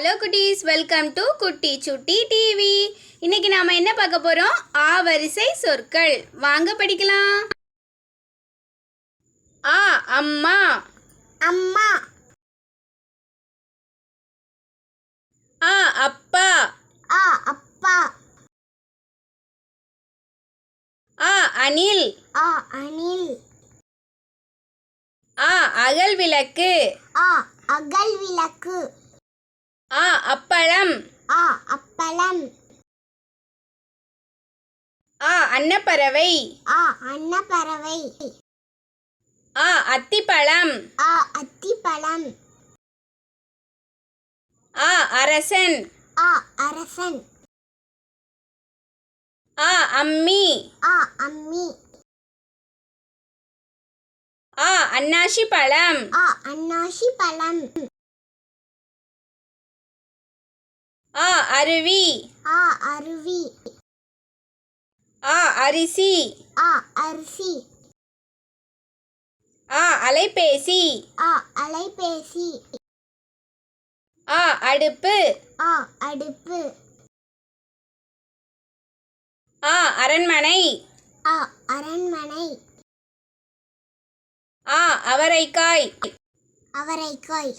Hello குட்டீஸ். Welcome to குட்டி சுட்டி டிவி இன்னைக்கு நாம என்ன பார்க்க போறோம்? ஆ வரிசை சொற்கள். வாங்க படிக்கலாம். ஆ அம்மா. அம்மா. ஆ அப்பா. ஆ அப்பா. ஆ அணில். ஆ அணில். ஆ அகல் விளக்கு. ஆ அகல் விளக்கு. ஆ அப்பளம். ஆ அப்பளம். ஆ அன்னப்பறவை. ஆ அன்னப்பறவை. ஆ அத்திப்பழம். ஆ அத்திப்பழம். ஆ அரசன். ஆ அரசன். ஆ அம்மி. ஆ அம்மி. ஆ அன்னாசி பழம் ஆ அன்னாசி பழம் அருவி. ஆ அருவி. ஆ அரிசி. ஆ அரிசி. ஆ அலைபேசி. ஆ அலைபேசி. ஆ அடுப்பு. ஆ அடுப்பு. ஆ அரண்மனை. ஆ அரண்மனை. ஆ அவரைக்காய். அவரைக்காய்.